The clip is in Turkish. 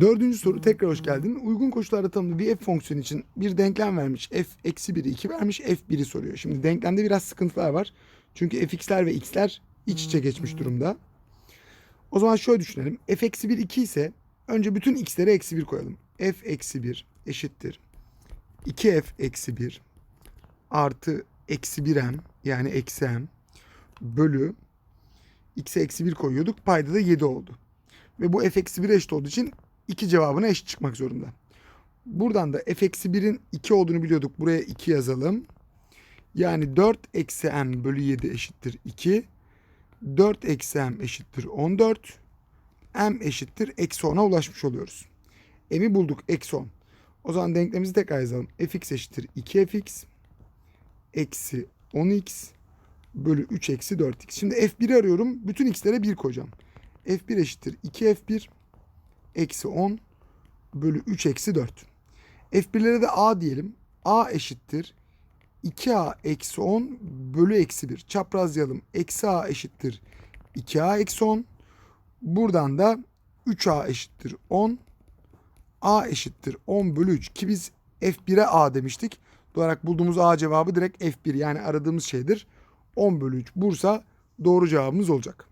Dördüncü soru tekrar hoş geldin. Uygun koşullarda tanımlı bir f fonksiyonu için bir denklem vermiş. f eksi 1'i 2 vermiş. f 1'i soruyor. Şimdi denklemde biraz sıkıntılar var. Çünkü fx'ler ve x'ler iç içe geçmiş durumda. O zaman şöyle düşünelim. f eksi 1 2 ise önce bütün x'lere eksi 1 koyalım. f eksi 1 eşittir. 2f eksi 1 artı eksi 1m yani eksi m bölü x'e eksi 1 koyuyorduk. Payda da 7 oldu. Ve bu f eksi 1 eşit olduğu için 2 cevabına eşit çıkmak zorunda. Buradan da f eksi 1'in 2 olduğunu biliyorduk. Buraya 2 yazalım. Yani 4 eksi m bölü 7 eşittir 2. 4 eksi m eşittir 14. m eşittir eksi 10'a ulaşmış oluyoruz. m'i bulduk eksi 10. O zaman denklemimizi tekrar yazalım. fx eşittir 2fx eksi 10x bölü 3 eksi 4x. Şimdi f1'i arıyorum. Bütün x'lere 1 koyacağım. f1 eşittir 2f1 eksi 10 bölü 3 eksi 4. F1'lere de a diyelim. a eşittir 2a eksi 10 bölü eksi 1. Çaprazlayalım. Eksi a eşittir 2a eksi 10. Buradan da 3a eşittir 10. a eşittir 10 bölü 3. Ki biz F1'e a demiştik. Doğal bulduğumuz a cevabı direkt F1 yani aradığımız şeydir. 10 bölü 3 Bursa doğru cevabımız olacak.